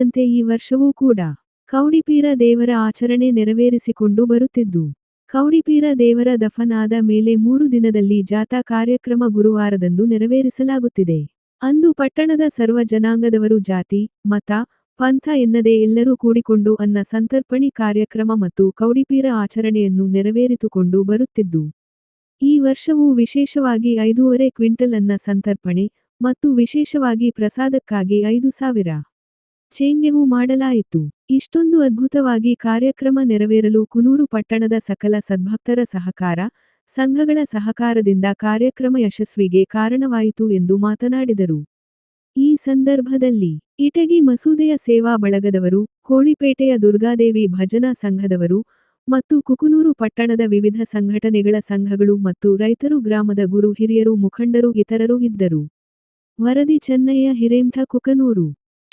ಅಂತೆ ಈ ವರ್ಷವೂ ಕೂಡ ಕೌಡಿಪೀರ ದೇವರ ಆಚರಣೆ ನೆರವೇರಿಸಿಕೊಂಡು ಬರುತ್ತಿದ್ದು, ಕೌಡಿಪೀರ ದೇವರ ದಫನಾದ ಮೇಲೆ ಮೂರು ದಿನದಲ್ಲಿ ಜಾಥಾ ಕಾರ್ಯಕ್ರಮ ಗುರುವಾರದಂದು ನೆರವೇರಿಸಲಾಗುತ್ತಿದೆ. ಅಂದು ಪಟ್ಟಣದ ಸರ್ವ ಜನಾಂಗದವರು ಜಾತಿ, ಮತ, ಪಂಥ ಎನ್ನದೇ ಎಲ್ಲರೂ ಕೂಡಿಕೊಂಡು ಅನ್ನ ಸಂತರ್ಪಣಿ ಕಾರ್ಯಕ್ರಮ ಮತ್ತು ಕೌಡಿಪೀರ ಆಚರಣೆಯನ್ನು ನೆರವೇರಿತುಕೊಂಡು ಬರುತ್ತಿದ್ದು, ಈ ವರ್ಷವೂ ವಿಶೇಷವಾಗಿ ಐದೂವರೆ ಕ್ವಿಂಟಲ್ ಅನ್ನ ಸಂತರ್ಪಣೆ ಮತ್ತು ವಿಶೇಷವಾಗಿ ಪ್ರಸಾದಕ್ಕಾಗಿ ಐದು ಸಾವಿರ ಚೇಂಗೆವು ಮಾಡಲಾಯಿತು. ಇಷ್ಟೊಂದು ಅದ್ಭುತವಾಗಿ ಕಾರ್ಯಕ್ರಮ ನೆರವೇರಲು ಕುನೂರು ಪಟ್ಟಣದ ಸಕಲ ಸದ್ಭಕ್ತರ ಸಹಕಾರ, ಸಂಘಗಳ ಸಹಕಾರದಿಂದ ಕಾರ್ಯಕ್ರಮ ಯಶಸ್ವಿಗೆ ಕಾರಣವಾಯಿತು ಎಂದು ಮಾತನಾಡಿದರು. ಈ ಸಂದರ್ಭದಲ್ಲಿ ಇಟಗಿ ಮಸೂದೆಯ ಸೇವಾ ಬಳಗದವರು, ಕೋಳಿಪೇಟೆಯ ದುರ್ಗಾದೇವಿ ಭಜನಾ ಸಂಘದವರು ಮತ್ತು ಕುಕುನೂರು ಪಟ್ಟಣದ ವಿವಿಧ ಸಂಘಟನೆಗಳ ಸಂಘಗಳು ಮತ್ತು ರೈತರು ಗ್ರಾಮದ ಗುರು ಹಿರಿಯರು ಮುಖಂಡರು ಇತರರು ಇದ್ದರು. ವರದಿ ಚೆನ್ನಯ್ಯ ಹಿರೇಮಠ ಕುಕನೂರು.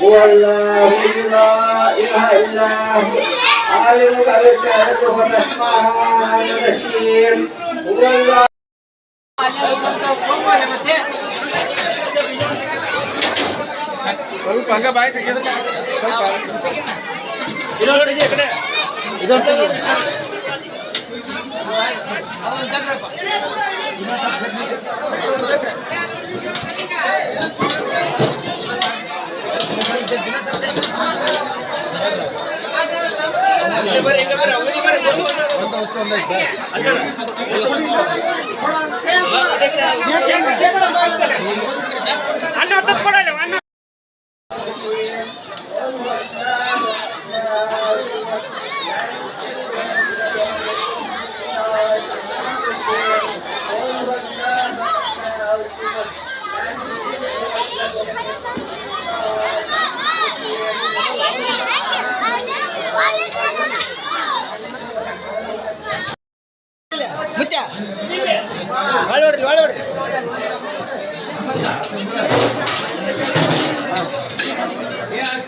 هو الله لا اله الا هو عالم الغيب والشهادة الرحمن الرحيم هو الله ಸ್ವಲ್ಪ ಹಂಗ ಬಾಯಿ ತೆಗೆದು ಸ್ವಲ್ಪ ಇದೊಂದು ತೆಗಿ ಆ ಕಡೆ ಇದೊಂದು ತೆಗಿ ಇಲ್ಲಿ ಬರ್ರಿ, ಇಲ್ಲಿ ಬರ್ರಿ, అన్న అన్న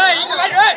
ஏய் இங்க வாடி ஏய்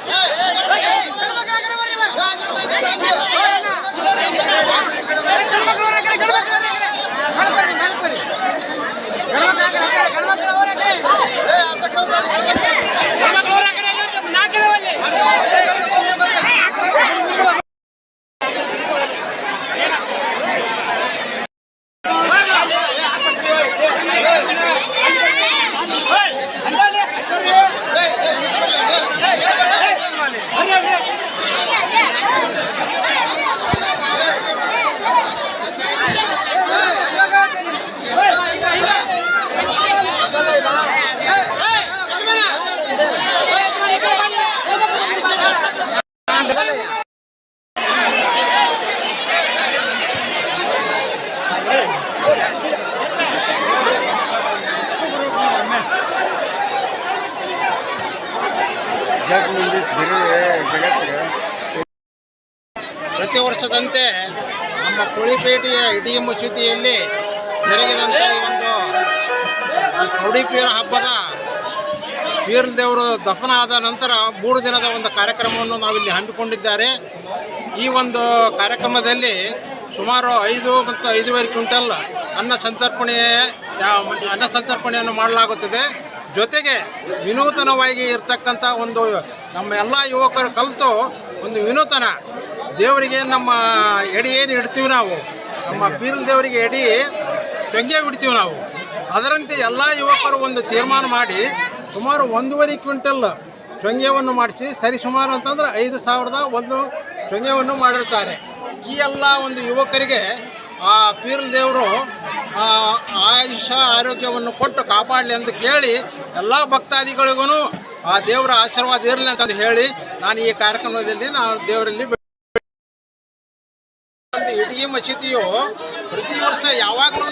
ಪ್ರತಿ ವರ್ಷದಂತೆ ನಮ್ಮ ಕೋಳಿಪೇಟೆಯ ಇಡೀ ಮಸೂತಿಯಲ್ಲಿ ಜರುಗಿದಂಥ ಈ ಒಂದು ಕೌಡಿ ಹಬ್ಬದ ಪೀರ್ ದೇವರು ದಫನ ಆದ ನಂತರ ಮೂರು ದಿನದ ಒಂದು ಕಾರ್ಯಕ್ರಮವನ್ನು ನಾವಿಲ್ಲಿ ಹಮ್ಮಿಕೊಂಡಿದ್ದಾರೆ. ಈ ಒಂದು ಕಾರ್ಯಕ್ರಮದಲ್ಲಿ ಸುಮಾರು ಐದು ಮತ್ತು ಐದುವರೆ ಕ್ವಿಂಟಲ್ ಅನ್ನ ಸಂತರ್ಪಣೆ ಅನ್ನ ಸಂತರ್ಪಣೆಯನ್ನು ಮಾಡಲಾಗುತ್ತದೆ. ಜೊತೆಗೆ ವಿನೂತನವಾಗಿ ಇರ್ತಕ್ಕಂಥ ಒಂದು ನಮ್ಮ ಎಲ್ಲ ಯುವಕರು ಕಲಿತು ಒಂದು ವಿನೂತನ ದೇವರಿಗೆ ನಮ್ಮ ಎಡಿ ಏನು ಇಡ್ತೀವಿ ನಾವು? ನಮ್ಮ ಪೀರಲ್ ದೇವರಿಗೆ ಎಡಿ ಚಂಗೆ ಬಿಡ್ತೀವಿ ನಾವು. ಅದರಂತೆ ಎಲ್ಲ ಯುವಕರು ಒಂದು ತೀರ್ಮಾನ ಮಾಡಿ ಸುಮಾರು ಒಂದೂವರೆ ಕ್ವಿಂಟಲ್ ಚೊಂಗ್ಯವನ್ನು ಮಾಡಿಸಿ, ಸರಿ ಸುಮಾರು ಅಂತಂದ್ರೆ ಐದು ಸಾವಿರದ ಒಂದು ಚೊಂಗ್ಯವನ್ನು ಮಾಡಿರ್ತಾರೆ. ಈ ಎಲ್ಲ ಒಂದು ಯುವಕರಿಗೆ ಆ ಪೀರಲ್ ದೇವರು ಆ, ಆಯುಷ್ಯ ಆರೋಗ್ಯವನ್ನು ಕೊಟ್ಟು ಕಾಪಾಡಲಿ ಅಂತ ಕೇಳಿ ಎಲ್ಲ ಭಕ್ತಾದಿಗಳಿಗೂ ಆ ದೇವರ ಆಶೀರ್ವಾದ ಇರಲಿ ಅಂತ ಹೇಳಿ ನಾನು ಈ ಕಾರ್ಯಕ್ರಮದಲ್ಲಿ ನಾವು ದೇವರಲ್ಲಿ ಇಟಗಿ ಮಸೀದಿಯು ಪ್ರತಿ ವರ್ಷ ಯಾವಾಗಲೂ